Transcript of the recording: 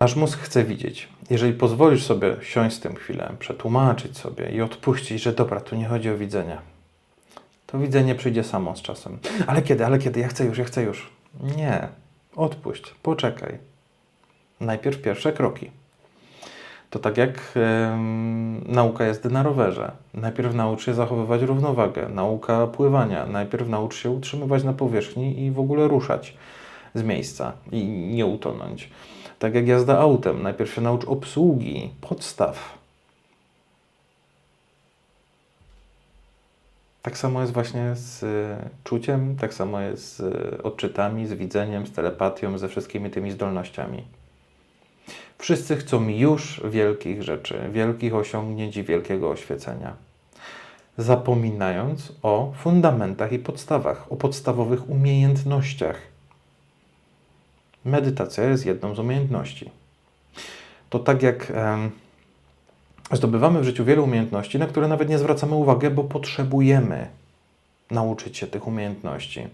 Nasz mózg chce widzieć. Jeżeli pozwolisz sobie siąść z tym chwilę, przetłumaczyć sobie i odpuścić, że dobra, tu nie chodzi o widzenie, to widzenie przyjdzie samo z czasem. Ale kiedy, ale kiedy? Ja chcę już, ja chcę już. Nie. Odpuść, poczekaj. Najpierw pierwsze kroki. To tak jak em, nauka jazdy na rowerze. Najpierw naucz się zachowywać równowagę. Nauka pływania. Najpierw naucz się utrzymywać na powierzchni i w ogóle ruszać z miejsca i nie utonąć. Tak jak jazda autem. Najpierw się naucz obsługi, podstaw. Tak samo jest właśnie z y, czuciem, tak samo jest z y, odczytami, z widzeniem, z telepatią, ze wszystkimi tymi zdolnościami. Wszyscy chcą już wielkich rzeczy, wielkich osiągnięć i wielkiego oświecenia, zapominając o fundamentach i podstawach, o podstawowych umiejętnościach. Medytacja jest jedną z umiejętności. To tak jak zdobywamy w życiu wiele umiejętności, na które nawet nie zwracamy uwagi, bo potrzebujemy nauczyć się tych umiejętności.